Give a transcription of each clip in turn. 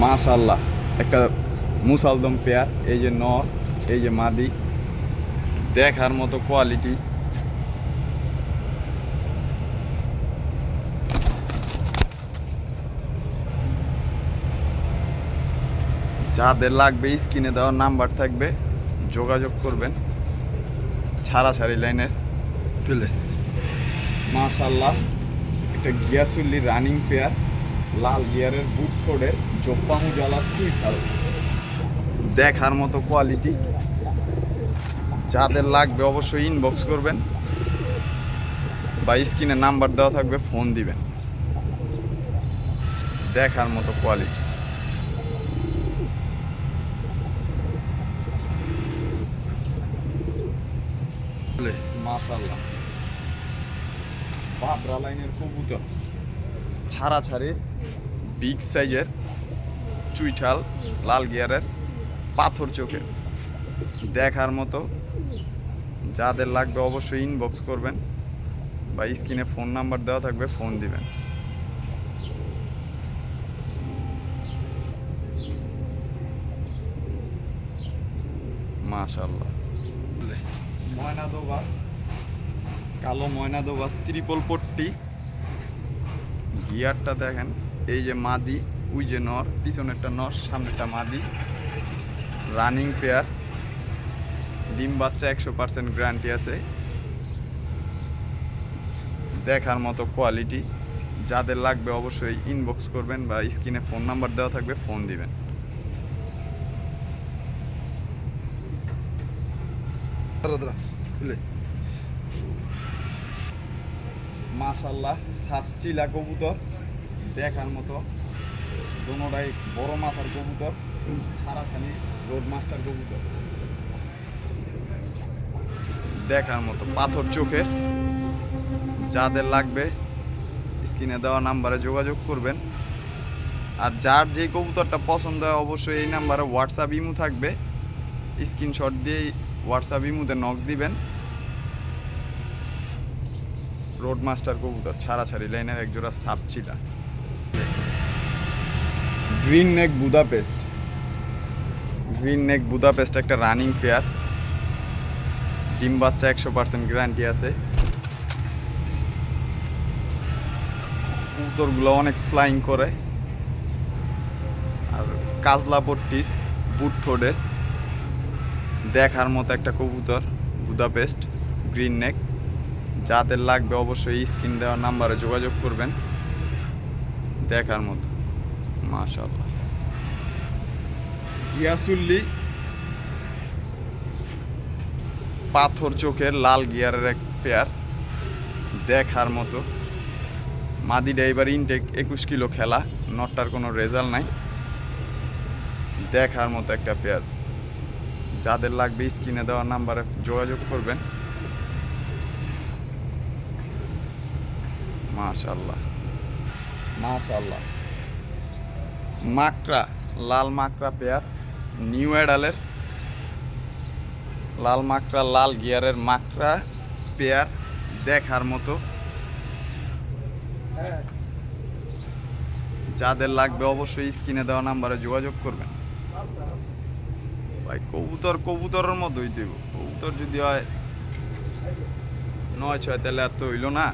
মাশাল্লাহ একটা মুসালদম পেয়ার এই যে নর এই যে মাদি দেখার মতো কোয়ালিটি যাদের লাগবে স্ক্রিনে দেওয়ার নাম্বার থাকবে যোগাযোগ করবেন ছাড়া ছাড়ি লাইনের। পেলে। মাশাল্লাহ একটা গিয়াসুল্লি রানিং পেয়ার লাল গিয়ারের বুট কোডের জোপ্পামু জ্বালার চুইঠাল দেখার মতো কোয়ালিটি যাদের লাগবে অবশ্যই ইনবক্স করবেন বা স্ক্রিনে নাম্বার দেওয়া থাকবে ফোন দিবেন। দেখার মতো কোয়ালিটি মাশাল্লাহ বাবরা লাইনের কবুতর। ছাড়া ছাড়ি বিগ সাইজের চুইঠাল, লাল গিয়ারের, পাথর চোখে। দেখার মতো যাদের লাগবে অবশ্যই ইনবক্স করবেন বা স্ক্রিনে ফোন নাম্বার দেওয়া থাকবে ফোন দিবেন। মাশাল্লাহ ময়নাদো বাস, কালো ময়নাদো বাস ত্রিপল পট্টি। গিয়ারটা দেখেন, এই যে মাদি উই যে নর, পিছনেরটা নর, সামনেরটা মাদি। রানিং পেয়ার ডিম বাচ্চা একশো পার্সেন্ট গ্যারান্টি আছে। দেখার মতো কোয়ালিটি যাদের লাগবে অবশ্যই ইনবক্স করবেন বা স্ক্রিনে ফোন নাম্বার দেওয়া থাকবে ফোন দিবেন। মাশাল্লাহ সাতচিলা কবুতর, দেখার মতো। দোনোটাই বড় মাথার কবুতর ছাড়াছাড়ি রোড মাস্টার কবুতর। দেখার মতো, পাথর চোখের যাদের লাগবে, স্ক্রিনে দেওয়া নাম্বারে যোগাযোগ করবেন। আর যার যে কবুতরটা পছন্দ হয়, অবশ্যই এই নাম্বারে হোয়াটসঅ্যাপ ইমু থাকবে। স্ক্রিনশট দিয়ে হোয়াটসঅ্যাপ ইমুতে নক দিবেন। রোড মাস্টার কবুতর ছাড়াছাড়ি লাইনের একজোড়া সাপচিলা green neck Budapest green neck Budapest একটা রানিং পেয়ার ডিম বাচ্চা একশো পার্সেন্ট গ্যারান্টি আছে। কবুতরগুলো অনেক ফ্লাইং করে। আর কাজলা পট্টির বুট ঠোঁটের। দেখার মতো একটা কবুতর বুদাপেস্ট গ্রিন নেক যাদের লাগবে অবশ্যই স্ক্রিন দেওয়ার নাম্বারে যোগাযোগ করবেন। দেখার মতো। মাশাল্লাহ গিয়াসুল্লি পাথর চোখের লাল গিয়ারের এক পেয়ার দেখার মতো। মাদিটা এবার ইনটেক একুশ কিলো খেলা। নটটার কোনো রেজাল্ট নাই। দেখার মতো একটা পেয়ার যাদের লাগবে স্ক্রিনে দেওয়ার নাম্বারে যোগাযোগ করবেন। মাশাল্লাহ মাশাল্লাহ মাকড়া, লাল মাকড়া পেয়ার, নিউ অ্যাডালের লাল মাকড়া, লাল গিয়ারের মাকড়া পেয়ার দেখার মতো। যাদের লাগবে অবশ্যই স্ক্রিনে দেওয়া নাম্বারে যোগাযোগ করবেন। ভাই, কবুতর কবুতরের মতোই দেব। কবুতর যদি হয় নয় ছয়, তাহলে আর তো হইল না।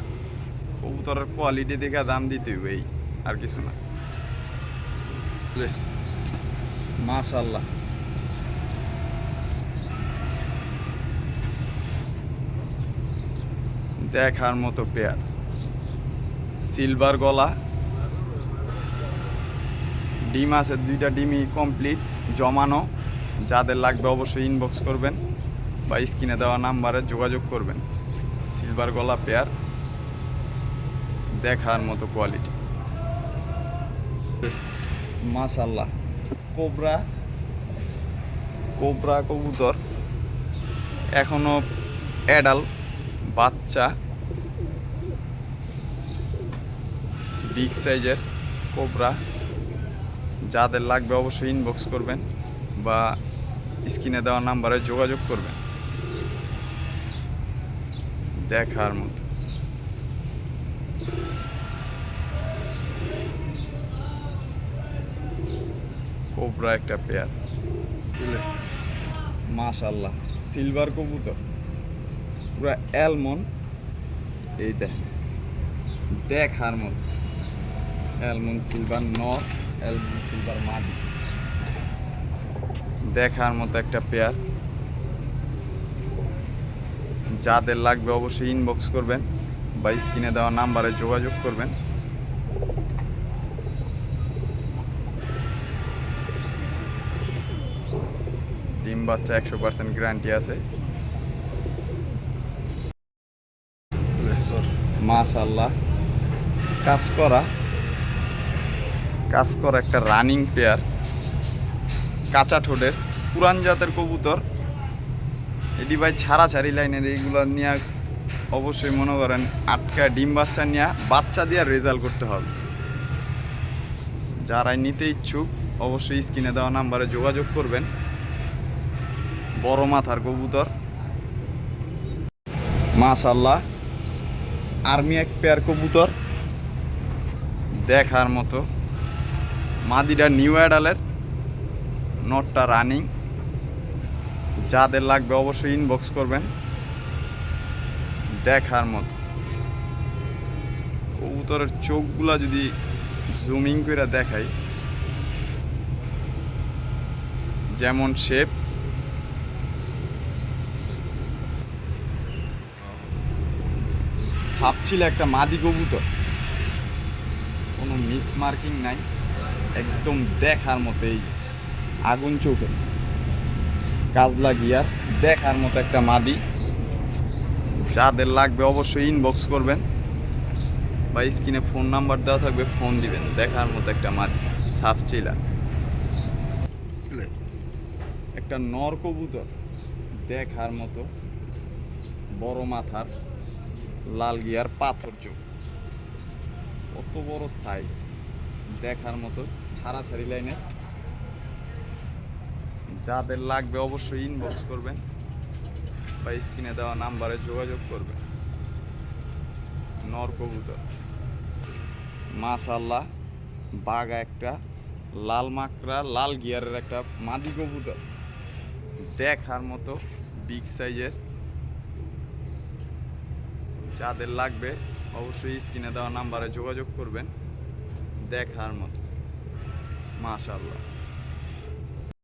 কবুতরের কোয়ালিটি দেখে দাম দিতে হইবে এই, আর কিছু না। মাশাল্লাহ দেখার মতো পেয়ার সিলভার গলা। ডিম আছে, দুইটা ডিমই কমপ্লিট জমানো। যাদের লাগবে অবশ্যই ইনবক্স করবেন বা স্ক্রিনে দেওয়া নাম্বারে যোগাযোগ করবেন। সিলভার গলা পেয়ার দেখার মতো কোয়ালিটি মাশাল্লাহ কোবরা কোবরা কবুতর, এখনও অ্যাডাল বাচ্চা বিগ সাইজের কোবরা। যাদের লাগবে অবশ্যই ইনবক্স করবেন বা স্ক্রিনে দেওয়া নাম্বারে যোগাযোগ করবেন। দেখার মতো। কোবরা একটা পেয়ার। মাশাল্লাহ সিলভার কবুতর। পুরো অ্যালমন এই দেখ। দেখার মতো। অ্যালমন সিলভার নর অ্যালমন সিলভার মাদি দেখার মতো একটা পেয়ার। যাদের লাগবে অবশ্যই ইনবক্স করবেন। বা স্ক্রিনে দেওয়া নাম্বারে যোগাযোগ করবেন। ডিম বাচ্চা একশো পার্সেন্ট গ্যারান্টি আছে। মাশাল্লাহ কাজ করা। কাজ করা একটা রানিং পেয়ার। কাঁচা ঠোঁটের। পুরান জাতের কবুতর। এটি ভাই ছাড়া ছাড়ি লাইনের, এইগুলো নিয়ে অবশ্যই মনে করেন, আটকা ডিম বাচ্চা নিয়ে বাচ্চা দিয়ে রেজাল্ট করতে হবে। যারাই নিতে ইচ্ছুক, অবশ্যই স্ক্রিনে দেওয়া নাম্বারে যোগাযোগ করবেন। বড় মাথার কবুতর। মাশাল্লাহ আর্মি এক পেয়ার কবুতর। দেখার মতো। মাদিটা নিউ অ্যাডালের নটটা রানিং যাদের লাগবে অবশ্যই ইনবক্স করবেন। দেখার মতো। কবুতরের চোখগুলা যদি জুমিং করে দেখাই, যেমন শেপ। ভাবছিল একটা মাদি কবুতর। কোনো মিস মার্কিং নাই, একদম দেখার মতো এই আগুন চোখে। কাজলা গিয়ার, দেখার মতো একটা মাদি। যাদের লাগবে অবশ্যই ইনবক্স করবেন। বা স্ক্রিনে ফোন নাম্বার দেওয়া থাকবে ফোন দিবেন। দেখার মতো একটা মাদি সাফ চিলা। একটা নর কবুতর দেখার মতো। বড় মাথার লাল গিয়ার পাথর চোখ। কত বড় সাইজ দেখার মতো ছাড়াছাড়ি লাইনে যাদের লাগবে অবশ্যই ইনবক্স করবেন। বা স্ক্রিনে দেওয়া নাম্বারে যোগাযোগ করবেন নর কবুতর। মাশাল্লাহ বাঘা একটা, লাল মাকড়া, লাল গিয়ারের একটা মাদি কবুতর। দেখার মতো বিগ সাইজের। যাদের লাগবে, অবশ্যই স্ক্রিনে দেওয়া নাম্বারে যোগাযোগ করবেন। দেখার মতো। মাশাল্লাহ